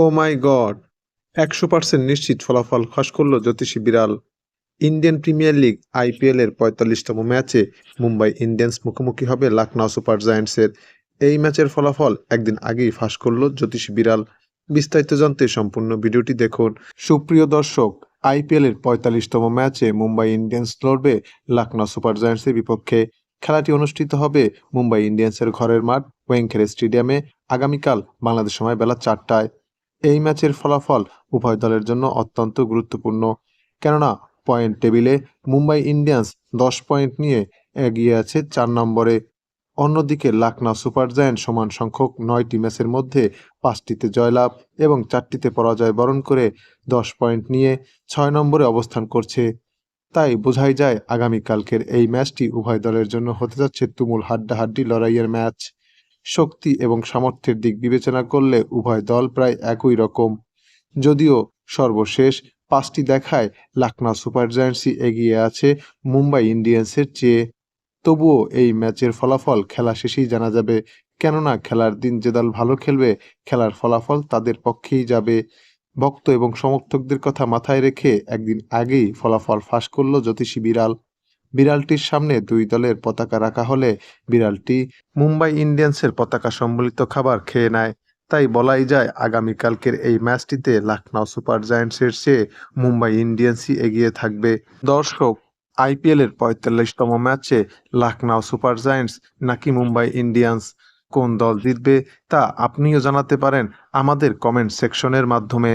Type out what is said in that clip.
ও মাই god একশো percent নিশ্চিত ফলাফল ফাঁস করল জ্যোতিষী বিড়াল। ইন্ডিয়ান প্রিমিয়ার লিগ আইপিএল এর পঁয়তাল্লিশতম ম্যাচে মুম্বাই ইন্ডিয়ান্স মুখোমুখি হবে লখনৌ সুপার জায়ান্টসের। এই ম্যাচের ফলাফল একদিন আগেই ফাঁস করল জ্যোতিষী বিড়াল। বিস্তারিত জানতে সম্পূর্ণ ভিডিওটি দেখুন। সুপ্রিয় দর্শক আইপিএল এর পঁয়তাল্লিশতম ম্যাচে মুম্বাই ইন্ডিয়ান্স লড়বে লখনৌ সুপার জায়ান্টসের বিপক্ষে। খেলাটি অনুষ্ঠিত হবে মুম্বাই ইন্ডিয়ান্সের ঘরের মাঠ ওয়েংখেড়ে স্টেডিয়ামে। আগামীকাল বাংলাদেশ সময় বেলা চারটায়। এই ম্যাচের ফলাফল উভয় দলের জন্য অত্যন্ত গুরুত্বপূর্ণ। কেননা, পয়েন্ট টেবিলে মুম্বাই ইন্ডিয়ান্স দশ পয়েন্ট নিয়ে এগিয়ে আছে চার নম্বরে। অন্যদিকে লাকনা সুপার জায়ান্ট সমান সংখ্যক নয়টি ম্যাচের মধ্যে পাঁচটিতে জয়লাভ এবং চারটিতে পরাজয় বরণ করে দশ পয়েন্ট নিয়ে ছয় নম্বরে অবস্থান করছে। তাই বোঝাই যায়, আগামীকালকের এই ম্যাচটি উভয় দলের জন্য হতে যাচ্ছে তুমুল হাড্ডাহাড্ডি লড়াইয়ের ম্যাচ। শক্তি এবং সামর্থ্যের দিক বিবেচনা করলে উভয় দল প্রায় একই রকম। যদিও সর্বশেষ পাঁচটি দেখায় লখনৌ সুপার জায়ান্টসই এগিয়ে আছে মুম্বাই ইন্ডিয়ান্সের চেয়ে। তবুও এই ম্যাচের ফলাফল খেলা শেষেই জানা যাবে। কেননা খেলার দিন যে দল ভালো খেলবে, খেলার ফলাফল তাদের পক্ষেই যাবে। ভক্ত এবং সমর্থকদের কথা মাথায় রেখে একদিন আগেই ফলাফল ফাঁস করল জ্যোতিষী বিড়াল। বিড়ালটির সামনে দুই দলের পতাকা রাখা হলে বিড়ালটি মুম্বাই ইন্ডিয়ান্সের পতাকা সম্বলিত খাবার খেয়ে নেয়। তাই বলাই যায়, আগামীকালকের এই ম্যাচটিতে লখনৌ সুপার জায়ান্টসের চেয়ে মুম্বাই ইন্ডিয়ান্সই এগিয়ে থাকবে। দর্শক আইপিএল এর পঁয়তাল্লিশতম ম্যাচে লখনৌ সুপার জায়ান্টস নাকি মুম্বাই ইন্ডিয়ান্স? কোন দল জিতবে তা আপনিও জানাতে পারেন আমাদের কমেন্ট সেকশনের মাধ্যমে।